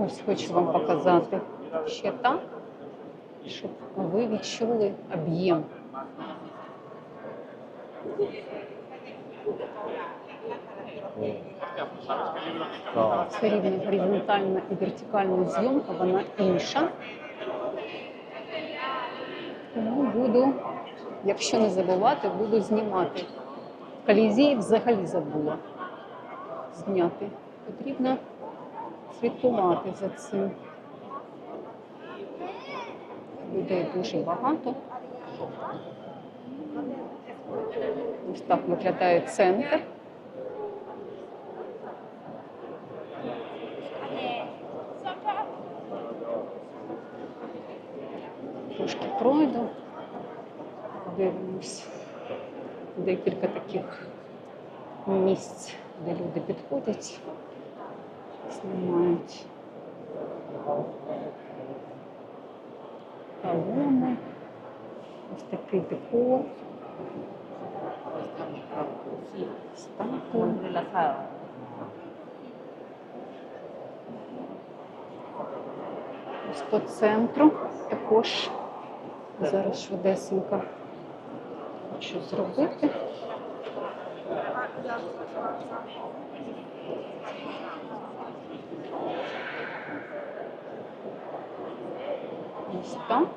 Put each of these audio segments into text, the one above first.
Ось хочу вам показати ще так, щоб ви відчули об'єм. Все рівно горизонтальна і вертикальна зйомка, вона інша. Тому буду, якщо не забувати, буду знімати. Колізії взагалі забула зняти. Потрібно слідкувати за цим. Людей дуже багато. Ось так виглядає центр. Трошки пройду, дивимось. Декілька таких місць, де люди підходять, знімають колони, ось такий декор, relajado. Ось по центру також зараз швидесенько хочу зробити. Так.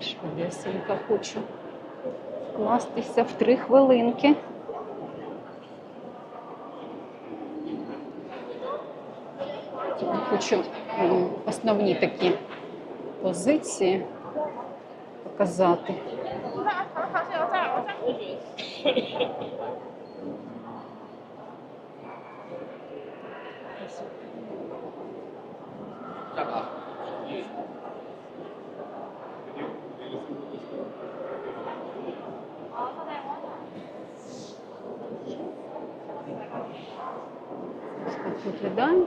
Швидесенько хочу вкластися в три хвилинки. Хочу основні такі позиції показати. Ось так виглядає.